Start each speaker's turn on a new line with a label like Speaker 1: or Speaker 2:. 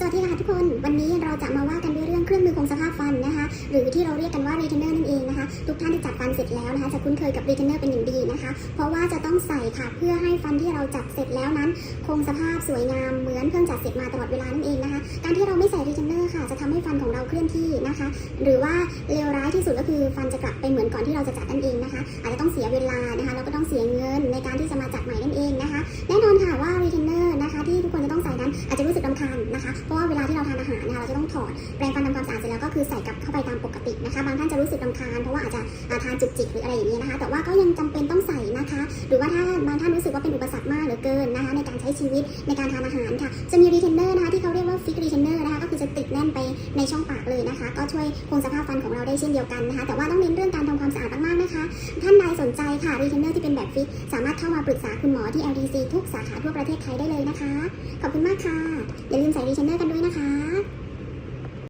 Speaker 1: สวัสดีค่ะทุกคน วันนี้เราจะมาว่ากันด้วยเรื่องเครื่องมือคงสภาพฟันนะคะ หรือที่เราเรียกกันว่า retainer นั่นเองนะคะ ทุกท่านที่จัดฟันเสร็จแล้วนะคะ จะคุ้นเคยกับ retainer เป็นอย่างดีนะคะ เพราะว่าจะต้องใส่ค่ะเพื่อให้ฟันที่เราจัดเสร็จแล้วนั้น คงสภาพสวยงามเหมือนเพิ่งจัดเสร็จมาตลอดเวลานั่นเองนะคะ การที่เราไม่ใส่ retainer ค่ะ จะทำให้ฟันของเราเคลื่อนที่นะคะ หรือว่าเลวร้ายที่สุดก็คือฟันจะกลับไปเหมือนก่อนที่เราจะจัดนั่นเองนะคะ อาจจะต้องเสียเวลานะคะแล้วก็ต้องเสียเงินในการที่จะมาจัดใหม่นั่นเองนะคะ แน่นอนค่ะว่า retainer นะคะ ที่ทุกคนจะต้องใส่นั้นอาจจะรู้สึก ทำคาญนะคะเพราะว่าเวลาที่เราทานอาหารนะคะเราจะต้องถอดแปรงฟันทำความสะอาดเสร็จแล้วก็คือใส่กลับเข้าไปตามปกตินะคะ บางท่านจะรู้สึกรำคาญเพราะว่าอาจจะทานจุกจิกหรืออะไรอย่างนี้นะคะ แต่ว่าก็ยังจำเป็นต้องใส่นะคะ หรือว่าถ้าบางท่านรู้สึกว่าเป็นอุปสรรคมากเหลือเกินนะคะ ในการใช้ชีวิตในการทานอาหารค่ะ จะมีรีเทนเนอร์ แน่นไปในช่องปากเลยนะคะ ก็ช่วยคงสภาพฟันของเราได้เช่นเดียวกันนะคะ แต่ว่าต้องเน้นเรื่องการทำความสะอาดมากๆนะคะ ท่านใดสนใจค่ะรีเทนเนอร์ที่เป็นแบบฟิกสามารถเข้ามาปรึกษาคุณหมอที่ LDC ทุกสาขาทั่วประเทศไทยได้เลยนะคะ ขอบคุณมากค่ะ อย่าลืมใส่รีเทนเนอร์กันด้วยนะคะ